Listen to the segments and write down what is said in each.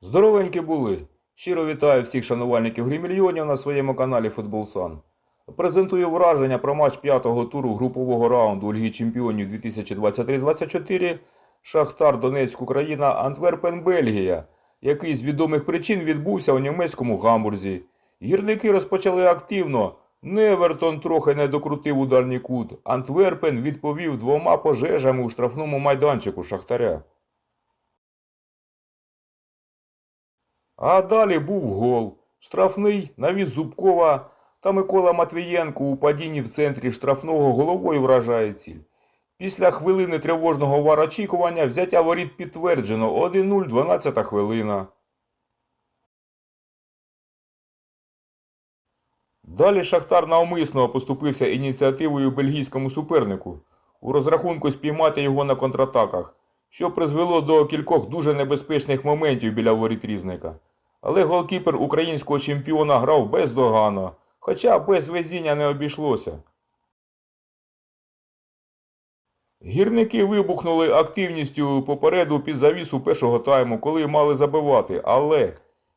Здоровенькі були. Щиро вітаю всіх шанувальників гри мільйонів на своєму каналі Футболсан. Презентую враження про матч п'ятого туру групового раунду Ліги Чемпіонів 2023-24 Шахтар Донецьк Україна Антверпен Бельгія, який з відомих причин відбувся у німецькому гамбурзі. Гірники розпочали активно. Невертон трохи не докрутив ударний кут. Антверпен відповів двома пожежами у штрафному майданчику Шахтаря. А далі був гол. Штрафний навіз Зубкова та Микола Матвієнко у падінні в центрі штрафного головою вражає ціль. Після хвилини тривожного вар очікування взяття воріт підтверджено 1-0, 12 хвилина. Далі Шахтар навмисно поступився ініціативою бельгійському супернику у розрахунку спіймати його на контратаках, що призвело до кількох дуже небезпечних моментів біля воріт різника. Але голкіпер українського чемпіона грав бездоганно, хоча без везіння не обійшлося. Гірники вибухнули активністю попереду під завісу першого тайму, коли мали забивати, але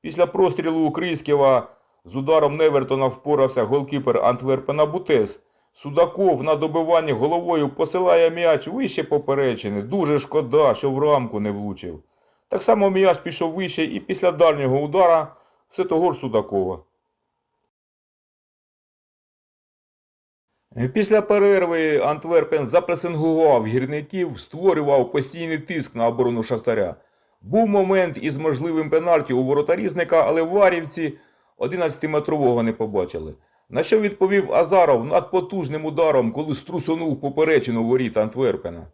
після прострілу Крискєва з ударом Невертона впорався голкіпер Антверпена Бутес. Судаков на добиванні головою посилає м'яч вище поперечини. Дуже шкода, що в рамку не влучив. Так само м'яч пішов вище і після дальнього удара все того Судакова. Після перерви Антверпен запресингував гірників, створював постійний тиск на оборону Шахтаря. Був момент із можливим пенальті у воротарізника, але варівці 11-метрового не побачили. На що відповів Азаров надпотужним ударом, коли струсонув поперечину воріт Антверпена.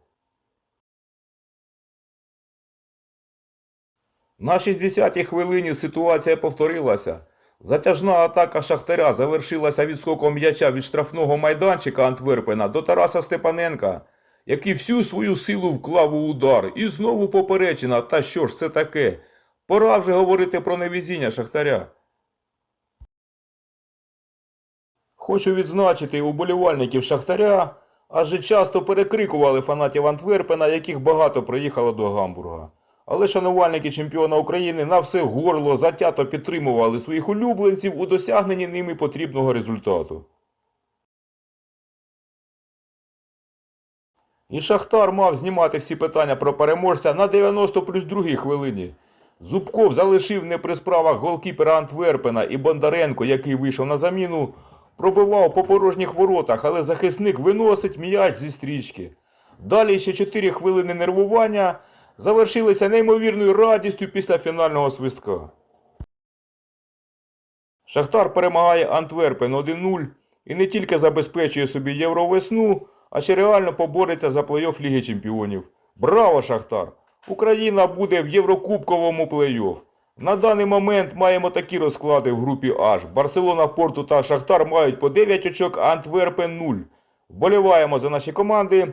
На 60-й хвилині ситуація повторилася. Затяжна атака Шахтаря завершилася відскоком м'яча від штрафного майданчика Антверпена до Тараса Степаненка, який всю свою силу вклав у удар. І знову поперечина. Та що ж це таке? Пора вже говорити про невезіння Шахтаря. Хочу відзначити уболівальників Шахтаря, адже часто перекрикували фанатів Антверпена, яких багато приїхало до Гамбурга. Але шанувальники чемпіона України на все горло затято підтримували своїх улюбленців у досягненні ними потрібного результату. І Шахтар мав знімати всі питання про переможця на 90 плюс 2 хвилині. Зубков залишив не при справах голкіпера Антверпена і Бондаренко, який вийшов на заміну, пробивав по порожніх воротах, але захисник виносить м'яч зі стрічки. Далі ще 4 хвилини нервування завершилися неймовірною радістю після фінального свистка. Шахтар перемагає Антверпен 1-0 і не тільки забезпечує собі євровесну, а ще реально побореться за плей-офф Ліги Чемпіонів. Браво, Шахтар! Україна буде в Єврокубковому плей-офф. На даний момент маємо такі розклади в групі H. Барселона, Порту та Шахтар мають по 9 очок, а Антверпен 0. Вболіваємо за наші команди.